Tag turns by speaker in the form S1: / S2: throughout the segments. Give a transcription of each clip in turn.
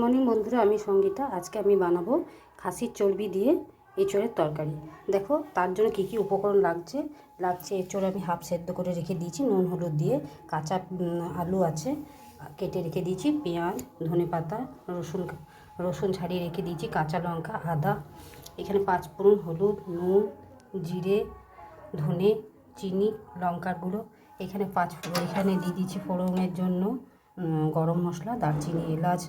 S1: Morning বন্ধুরা আমি সঙ্গীতা, আজকে আমি বানাবো খাসির চর্বি দিয়ে এঁচড়ের তরকারি। দেখো, তার জন্য কী কী উপকরণ লাগছে? লাগছে এঁচড় আমি হাফ সেদ্ধ করে রেখে দিয়েছি, নুন, হলুদ দিয়ে। কাঁচা আলু আছে, কেটে রেখে দিয়েছি, পেঁয়াজ ধনে পাতা রসুন রসুন ছাড়িয়ে রেখে দিয়েছি, কাঁচা লঙ্কা, আদা। এখানে পাঁচ ফোড়ন হলুদ, নুন, জিরে, ধনে, চিনি, লঙ্কার গুঁড়ো। এখানে পাঁচ ফোড়ন, এখানে দিয়ে দিয়েছি ফোড়নের জন্য গরম মশলা, দারচিনি, এলাচ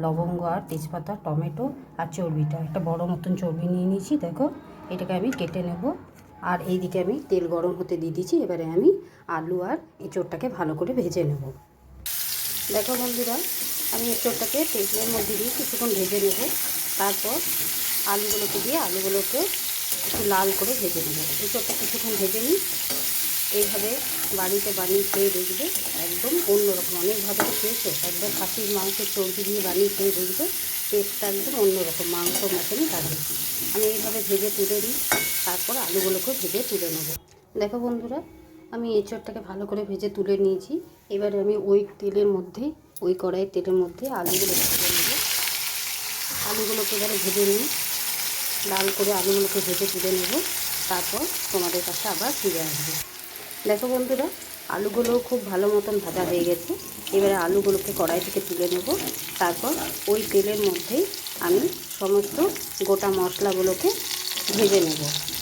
S1: লবঙ্গ আর তেজপাতা, টমেটো আর চর্বিটা। একটা বড় মতন চর্বি নিয়ে নিয়েছি, দেখো। এটাকে আমি কেটে নেব। আর এইদিকে আমি তেল গরম হতে দিয়ে দিয়েছি। এবারে আমি আলু আর এঁচোড়টাকে ভালো করে ভেজে নেব। দেখো বন্ধুরা, আমি এঁচোড়টাকে তেলের মধ্যে দিয়ে কিছুক্ষণ ভেজে নেব। তারপর আলুগুলোকে দিয়ে আলুগুলোকে একটু লাল করে ভেজে নেব। এঁচোড়টা কিছুক্ষণ ভেজে নিই। এইভাবে বাড়িতে বানিয়ে খেয়ে দেখবে, একদম অন্যরকম। অনেকভাবে খেয়েছো, একদম খাসির মাংসের চর্বি দিয়ে বানিয়ে খেয়ে দেখবে, টেস্টটা একদম অন্যরকম, মাংস মতনই থাকে আমি এইভাবে ভেজে তুলে নিই, তারপর আলুগুলোকেও ভেজে তুলে নেব। দেখো বন্ধুরা, আমি এঁচড়টাকে ভালো করে ভেজে তুলে নিয়েছি। এবারে আমি ওই তেলের মধ্যে, ওই কড়াইয়ের তেলের মধ্যে আলুগুলো ভেজে নেব। আলুগুলোকে এবারে ভেজে নিই। লাল করে আলুগুলোকে ভেজে তুলে নেব। তারপর তোমাদের কাছে আবার ফিরে আসব। দেখো বন্ধুরা আলুগুলো খুব ভালো মতন ভাজা হয়ে গেছে। এবারে আলুগুলোকে কড়াই থেকে তুলে নেব। তারপর ওই তেলের মধ্যেই আমি সমস্ত গোটা মশলাগুলোকে ভেজে নেব।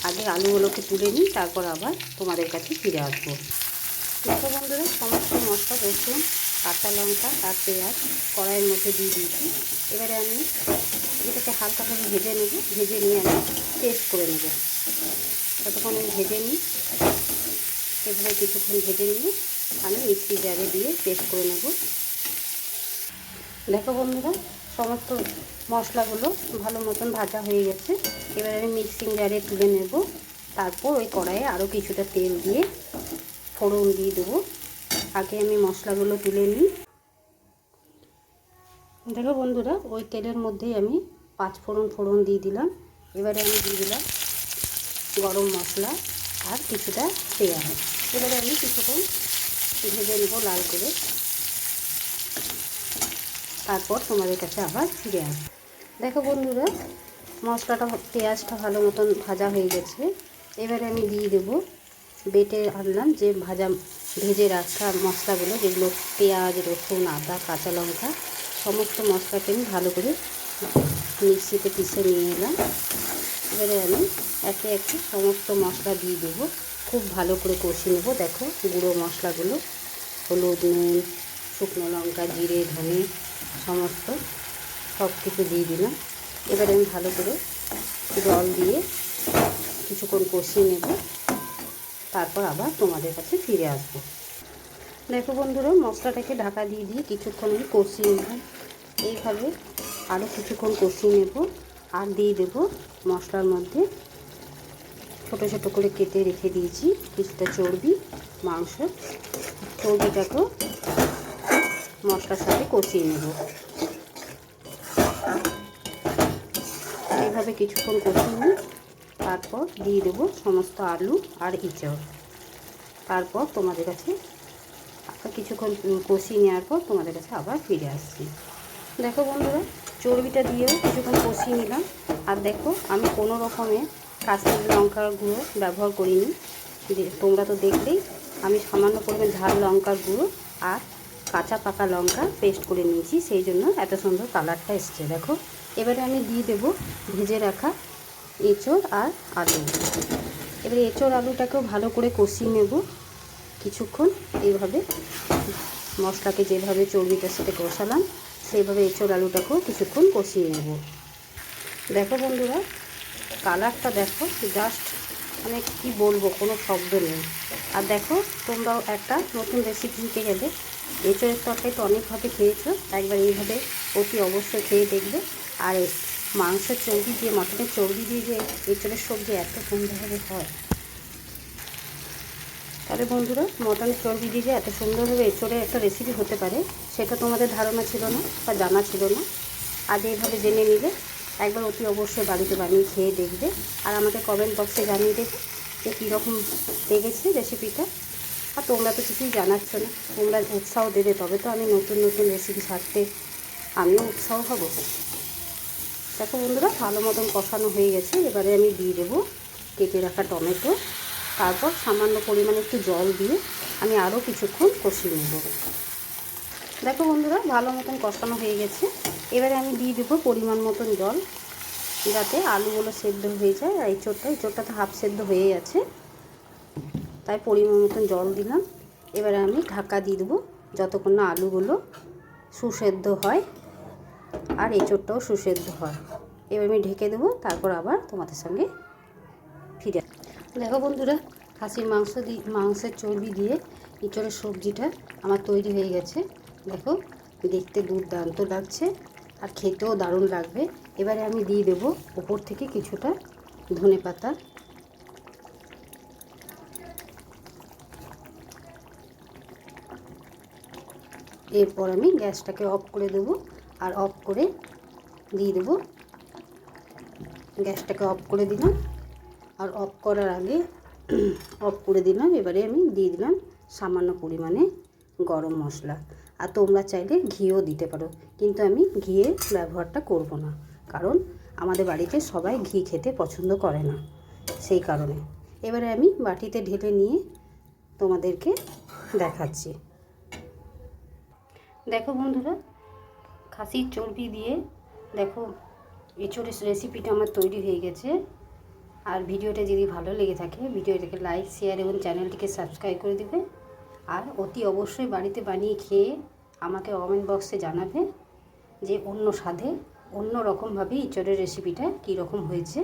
S1: আগে আলুগুলোকে তুলে নিই, তারপর আবার তোমাদের কাছে ফিরে আসব। দেখো বন্ধুরা, সমস্ত মশলা, রসুন কাঁচা লঙ্কা আর পেঁয়াজ কড়াইয়ের মধ্যে দিয়ে দিয়েছি। এবারে আমি এটাকে হালকা করে ভেজে নেব। ভেজে নিয়ে আমি পেস্ট করে নেব। ততক্ষণ আমি ভেজে নিই। এভাবে কিছুক্ষণ ভেজে নিয়ে আমি মিক্সি জারে দিয়ে পেস্ট করে নেব। দেখো বন্ধুরা, সমস্ত মশলাগুলো ভালো মতন ভাজা হয়ে গেছে। এবার আমি মিক্সিং জারে তুলে নেব। তারপর ওই কড়াইয়ে আরও কিছুটা তেল দিয়ে ফোড়ন দিয়ে দেবো। আগে আমি মশলাগুলো তুলে নিই। দেখো বন্ধুরা, ওই তেলের মধ্যেই আমি পাঁচ ফোড়ন ফোড়ন দিয়ে দিলাম। এবারে আমি দিয়ে দিলাম গরম মশলা। আর কিছুটা পেঁয়াজ। এবারে আমি কিছুক্ষণ ভেজে নেব লাল করে। তারপর তোমাদের কাছে আবার ফিরে আসব। দেখো বন্ধুরা, মশলাটা, পেঁয়াজটা ভালো মতন ভাজা হয়ে গেছে। এবারে আমি দিয়ে দেবো বেটে আনলাম যে ভাজা, ভেজে রাখা মশলাগুলো, যেগুলো পেঁয়াজ, রসুন, আদা, কাঁচা লঙ্কা, সমস্ত মশলাকে আমি ভালো করে মিক্সিতে পিষে নিয়ে এলাম। এবারে আমি একে একে সমস্ত মশলা দিয়ে দেবো। খুব ভালো করে কষিয়ে নেব। দেখো, গুঁড়ো মশলাগুলো, হলুদ, নুন, শুকনো লঙ্কা, জিরে, ধনে, সমস্ত সব কিছু দিয়ে দিলাম। এবারে আমি ভালো করে জল দিয়ে কিছুক্ষণ কষিয়ে নেব। তারপর আবার তোমাদের কাছে ফিরে আসব। দেখো বন্ধুরা, মশলাটাকে ঢাকা দিয়ে দিয়ে কিছুক্ষণ আমি কষিয়ে নিলাম এইভাবে আরও কিছুক্ষণ কষিয়ে নেব। আর দিয়ে দেব মশলার মধ্যে ছোটো ছোটো করে কেটে রেখে দিয়েছি কিছুটা চর্বি মাংস চর্বিটাকেও মশলার সাথে কষিয়ে নেব। এইভাবে কিছুক্ষণ কষিয়ে নিই, তারপর দিয়ে দেবো সমস্ত আলু আর ইঁচড়। তারপর তোমাদের কাছে কিছুক্ষণ কষিয়ে নেওয়ার পর তোমাদের কাছে আবার ফিরে আসছি। দেখো বন্ধুরা, চর্বিটা দিয়েও কিছুক্ষণ কষিয়ে নিলাম। আর দেখো, আমি কোনো রকমের কাশ্মীরি লঙ্কার গুঁড়ো ব্যবহার করিনি। তোমরা তো দেখলেই আমি সামান্য পরিমাণ ঝাল লঙ্কার গুঁড়ো আর কাঁচা পাকা লঙ্কা পেস্ট করে নিয়েছি, সেই জন্য এত সুন্দর কালারটা এসছে। দেখো, এবারে আমি দিয়ে দেবো ভেজে রাখা এঁচড় আর আলু। এবারে এঁচড় আলুটাকেও ভালো করে কষিয়ে নেব কিছুক্ষণ। এইভাবে মশলাকে যেভাবে চর্বিটার সাথে কষালাম, সেইভাবে এঁচড় আলুটাকেও কিছুক্ষণ কষিয়ে নেব। দেখো বন্ধুরা, কালারটা দেখো জাস্ট মানে কি বলব, কোনো শব্দ নেই। আর দেখো, তোমরাও একটা নতুন রেসিপি শিখে গেলে, এঁচড়ের তো অনেকভাবে খেয়েছো, একবার এইভাবে অতি অবশ্যই খেয়ে দেখবে। আর মাংসের চর্বি দিয়ে মটনের চর্বি দিয়ে যে এঁচড়ের সবজি এত সুন্দরভাবে হয়। তাহলে বন্ধুরা মটনের চর্বি দিয়ে যে এত সুন্দরভাবে এঁচড়ের একটা রেসিপি হতে পারে, সেটা তোমাদের ধারণা ছিল না বা জানা ছিল না। আজ এইভাবে জেনে নিলে একবার অতি অবশ্যই বাড়িতে বানিয়ে খেয়ে দেখবে। আর আমাকে কমেন্ট বক্সে জানিয়ে দেবে যে কীরকম লেগেছে রেসিপিটা আর তোমরা তো কিছুই জানাচ্ছ না। তোমরা উৎসাহ দেবে, তবে তো আমি নতুন নতুন রেসিপি ছাড়তে আমিও উৎসাহ হব। দেখো বন্ধুরা, ভালো মতন কষানো হয়ে গেছে। এবারে আমি দিয়ে দেবো কেটে রাখা টমেটো। তারপর সামান্য পরিমাণে একটু জল দিয়ে আমি আরও কিছুক্ষণ কষিয়ে নেব। দেখো বন্ধুরা, ভালো মতন কষানো হয়ে গেছে। এবারে আমি দিয়ে দেবো পরিমাণ মতন জল, যাতে আলুগুলো সেদ্ধ হয়ে যায় আর এই চোরটা এই চোরটা তো হাফ সেদ্ধ হয়ে গেছে তাই পরিমাণ মতন জল দিলাম। এবারে আমি ঢাকা দিয়ে দেবো যতক্ষণ না আলুগুলো সুসেদ্ধ হয় আর এঁচোড়টাও সুসেদ্ধ হয়। এবার আমি ঢেকে দেবো, তারপর আবার তোমাদের সঙ্গে ফিরে দেখো বন্ধুরা, খাসির মাংস দিয়ে মাংসের চর্বি দিয়ে এঁচোড়ের সবজিটা আমার তৈরি হয়ে গেছে। দেখো, দেখতে দুর্দান্ত লাগছে। আর খেতেও দারুণ লাগবে। এবারে আমি দিয়ে দেবো ওপর থেকে কিছুটা ধনে পাতা। এরপর আমি গ্যাসটাকে অফ করে দেবো আর অফ করে দিয়ে দেবো। গ্যাসটাকে অফ করে দিলাম। আর অফ করার আগে অফ করে দিলাম। এবারে আমি দিয়ে দিলাম সামান্য পরিমাণে গরম মশলা। আর তোমরা চাইলে ঘিও দিতে পারো। কিন্তু আমি ঘিয়ের ব্যবহারটা করব না। কারণ আমাদের বাড়িতে সবাই ঘি খেতে পছন্দ করে না সেই কারণে। এবারে আমি বাটিতে ঢেলে নিয়ে তোমাদেরকে দেখাচ্ছি। দেখো বন্ধুরা, খাসির চর্বি দিয়ে দেখো এঁচড়ের রেসিপিটা আমার তৈরি হয়ে গেছে। আর ভিডিওটা যদি ভালো লেগে থাকে, ভিডিওটাকে লাইক শেয়ার এবং চ্যানেলটিকে সাবস্ক্রাইব করে দিবে। আর অতি অবশ্যই বাড়িতে বানিয়ে খেয়ে আমাকে কমেন্ট বক্সে জানাবে যে অন্য স্বাদে অন্য রকমভাবে ইঁচড়ের রেসিপিটা কীরকম হয়েছে।